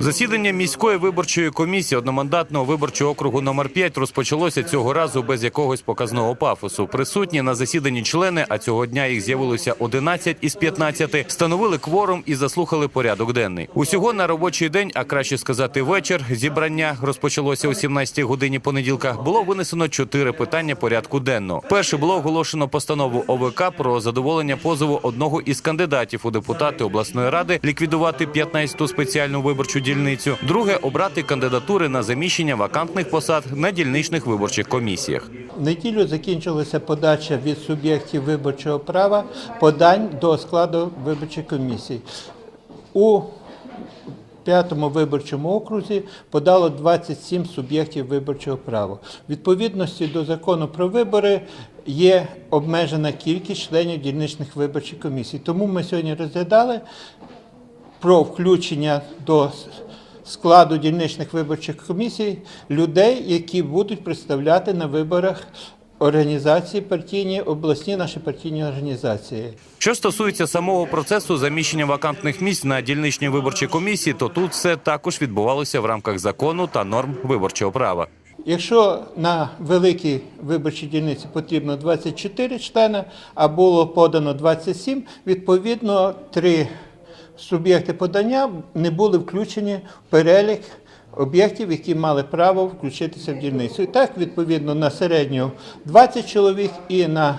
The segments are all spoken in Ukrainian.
Засідання міської виборчої комісії одномандатного виборчого округу номер 5 розпочалося цього разу без якогось показного пафосу. Присутні на засіданні члени, а цього дня їх з'явилося 11 із 15, встановили кворум і заслухали порядок денний. Усього на робочий день, а краще сказати вечір, зібрання розпочалося о 17 годині понеділка. Було винесено чотири питання порядку денного. Перше було оголошено постанову ОВК про задоволення позову одного із кандидатів у депутати обласної ради ліквідувати 15-ту спеціальну виборчу дільницю. Друге обрати кандидатури на заміщення вакантних посад на дільничних виборчих комісіях. Неділю закінчилася подача від суб'єктів виборчого права подань до складу виборчої комісії. У п'ятому виборчому окрузі подало 27 суб'єктів виборчого права. Відповідності до закону про вибори є обмежена кількість членів дільничних виборчих комісій. Тому ми сьогодні розглядали про включення до складу дільничних виборчих комісій людей, які будуть представляти на виборах організації партійні, обласні наші партійні організації. Що стосується самого процесу заміщення вакантних місць на дільничній виборчій комісії, то тут все також відбувалося в рамках закону та норм виборчого права. Якщо на великій виборчій дільниці потрібно 24 члени, а було подано 27, відповідно, три суб'єкти подання не були включені в перелік об'єктів, які мали право включитися в дільницю. І так, відповідно, на середню 20 чоловік і на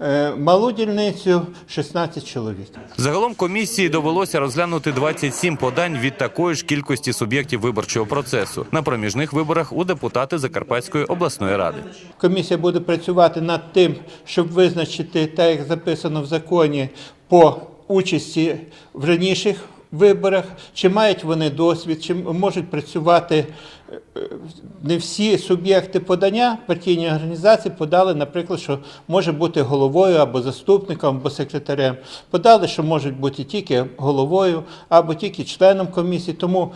е, малу дільницю 16 чоловік. Загалом комісії довелося розглянути 27 подань від такої ж кількості суб'єктів виборчого процесу на проміжних виборах у депутати Закарпатської обласної ради. Комісія буде працювати над тим, щоб визначити, так як записано в законі, по участі в раніших виборах, чи мають вони досвід, чи можуть працювати е, не всі суб'єкти подання партійні організації подали, наприклад, що може бути головою або заступником, або секретарем. Подали, що можуть бути тільки головою або тільки членом комісії. Тому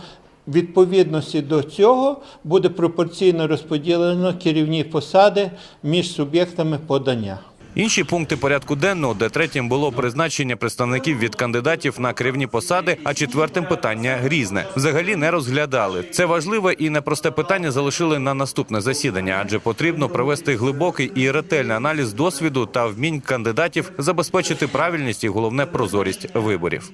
відповідності до цього буде пропорційно розподілено керівні посади між суб'єктами подання. Інші пункти порядку денного, де третім було призначення представників від кандидатів на керівні посади, а четвертим питання різне. Взагалі не розглядали. Це важливе і непросте питання залишили на наступне засідання, адже потрібно провести глибокий і ретельний аналіз досвіду та вмінь кандидатів, забезпечити правильність і головне прозорість виборів.